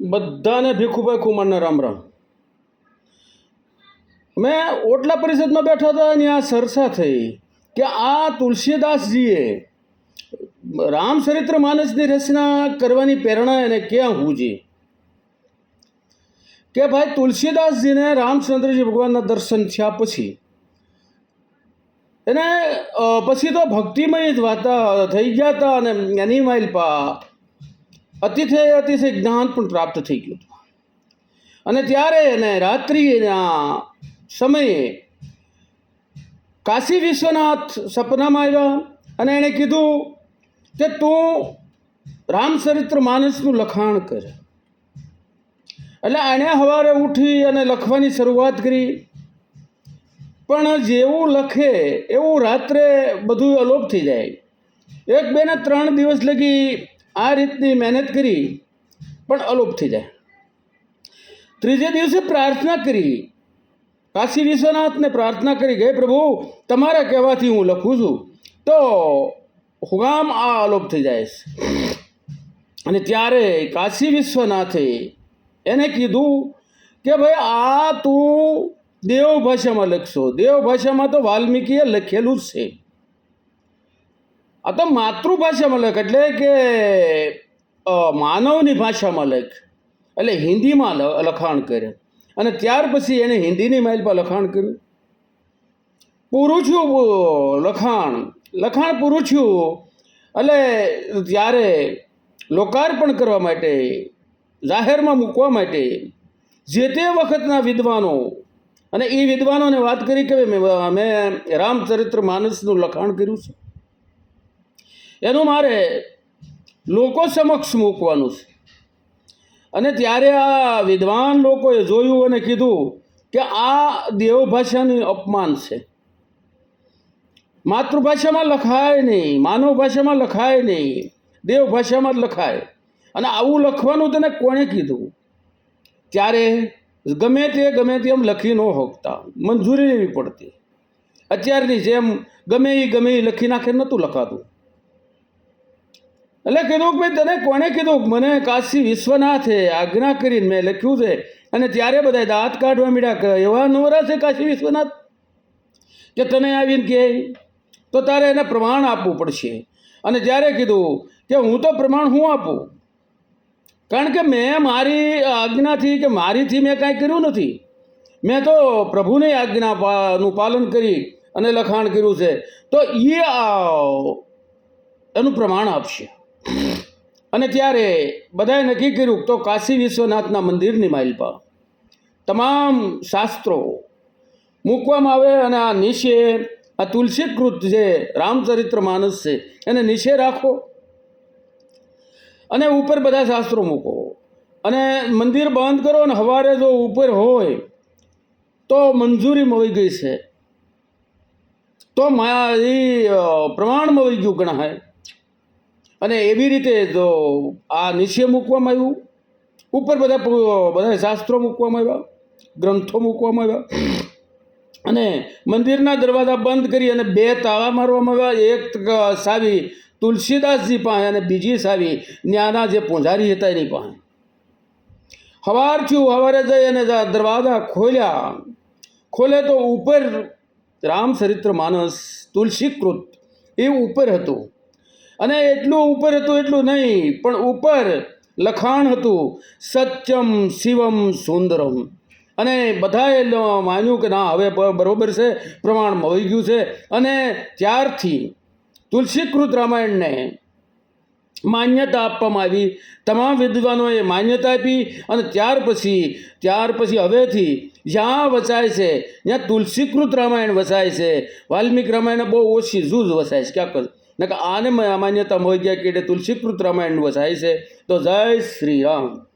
બધાને ભીખુભાઈ કુમારને રામ રામ. મેં ઓટલા પરિષદમાં બેઠો હતો અને આ ચર્ચા થઈ કે આ તુલસીદાસજીએ રામચરિત્ર માનસની રચના કરવાની પ્રેરણા એને ક્યાં હોવી કે ભાઈ તુલસીદાસજીને રામચંદ્રજી ભગવાનના દર્શન થયા પછી, એને પછી તો ભક્તિમય જ વાતા થઈ ગયા હતા અને એની માઇલ પા અતિથય અતિશય જ્ઞાન પણ પ્રાપ્ત થઈ ગયું હતું. અને ત્યારે એને રાત્રિના સમયે કાશી વિશ્વનાથ સપનામાં આવ્યા અને એણે કીધું કે તું રામચરિત્ર માનસનું લખાણ કર. એટલે એણે સવારે ઉઠી અને લખવાની શરૂઆત કરી. પણ જેવું લખે એવું રાત્રે બધું અલોપ થઈ જાય. એક બે ને ત્રણ દિવસ લગી આ રીતની મહેનત કરી પણ અલોપ થઈ જાય. ત્રીજે દિવસે પ્રાર્થના કરી. કાશી વિશ્વનાથને પ્રાર્થના કરી ગઈ પ્રભુ, તમારા કહેવાથી હું લખું છું. તો હુગામ આ અલોપ થઈ જાય છે. અને ત્યારે કાશી વિશ્વનાથે એને કીધું કે, ભાઈ, આ તું દેવ ભાષામાં લખશો. દેવ ભાષામાં તો વાલ્મીકીએ લખેલું જ છે. તો માતૃભાષામાં લખ, એટલે કે માનવની ભાષામાં લખ. એટલે હિન્દીમાં લખાણ કરે અને ત્યાર પછી એણે હિન્દીની માઇલ પર લખાણ કર્યું. પૂરું થયું લખાણ. લખાણ પૂરું થયું એટલે ત્યારે લોકાર્પણ કરવા માટે, જાહેરમાં મૂકવા માટે, જે તે વખતના વિદ્વાનો, અને એ વિદ્વાનોને વાત કરી કે મેં રામચરિત્ર માનસનું લખાણ કર્યું છે. એનું મારે લોકો સમક્ષ મૂકવાનું છે. અને ત્યારે આ વિદ્વાન લોકોએ જોયું અને કીધું કે આ દેવભાષાની અપમાન છે. માતૃભાષામાં લખાય નહીં માનવ ભાષામાં લખાય નહીં, દેવભાષામાં જ લખાય. અને આવું લખવાનું તને કોણે કીધું? ત્યારે ગમે તે, ગમે તેમ લખી ન હોકતા મંજૂરી લેવી પડતી. અત્યારની જેમ ગમે એ ગમે એ લખી નાખે નહોતું લખાતું. એટલે કીધું કે ભાઈ, તને કોણે કીધું? મને કાશી વિશ્વનાથે આજ્ઞા કરીને મેં લખ્યું છે. અને ત્યારે બધા દાંત કાઢવા મીડ્યા કે એવા નવરા છે કાશી વિશ્વનાથ? કે તને આવીને કહે? તો તારે એને પ્રમાણ આપવું પડશે. અને જ્યારે કીધું કે હું તો પ્રમાણ હું આપું? કારણ કે મેં મારી આજ્ઞાથી કે મારીથી મેં કાંઈ કર્યું નથી. મેં તો પ્રભુની આજ્ઞા પા- પાલન કરી અને લખાણ કર્યું છે. તો એ એનું પ્રમાણ આપશે. અને ત્યારે બધાએ નક્કી કર્યું, તો કાશી વિશ્વનાથના મંદિરની માઇલપા તમામ શાસ્ત્રો મૂકવામાં આવે અને આ નિશે આ તુલસીકૃત જે રામચરિત્ર માનસ છે, એને નીચે રાખો. અને ઉપર બધા શાસ્ત્રો મૂકો. અને મંદિર બંધ કરો અને સવારે જો ઉપર હોય, તો મંજૂરી મળી ગઈ છે. તો મા એ પ્રમાણ મળી ગયું ગણાય. અને એવી રીતે તો આ નિશ્ય મૂકવામાં આવ્યું, ઉપર બધા બધા શાસ્ત્રો મૂકવામાં આવ્યા, ગ્રંથો મૂકવામાં આવ્યા, અને મંદિરના દરવાજા બંધ કરી અને બે તાળા મારવામાં આવ્યા, એક સાવી તુલસીદાસજી પાસે અને બીજી સાવી ન્યાના જે પૂંજારી હતા એની પાસે. સવાર થયું સવારે જઈ અને દરવાજા ખોલ્યા. ખોલે તો ઉપર રામચરિત્ર માનસ તુલસીકૃત એ ઉપર હતું. અને એટલું ઉપર હતું, એટલું નહીં, પણ ઉપર લખાણ હતું, સત્યમ શિવમ સુંદરમ. અને બધાએ માન્યું કે ના, હવે બરાબર છે, પ્રમાણ મળી ગયું છે. અને ત્યારથી તુલસીકૃત રામાયણને માન્યતા આપવામાં આવી. તમામ વિદ્વાનોએ માન્યતા આપી અને ત્યાર પછી ત્યાર પછી હવેથી જ્યાં વસાય છે, ત્યાં તુલસીકૃત રામાયણ વસાય છે. વાલ્મીક રામાયણ બહુ ઓછી જૂજ વસાય છે ક્યાંક જ નકર આને માન્યતા મળી ગયા કે તુલસીકૃત રામાયણ વસાય છે. તો જય શ્રી રામ.